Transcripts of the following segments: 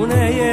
உனையே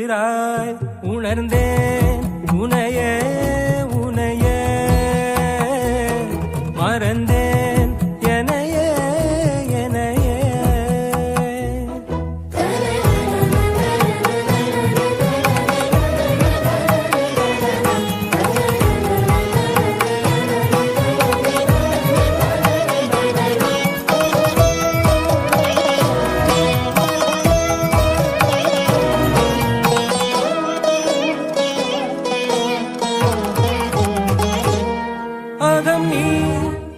இருக்கிறாய் உணர்ந்தேன் உனையே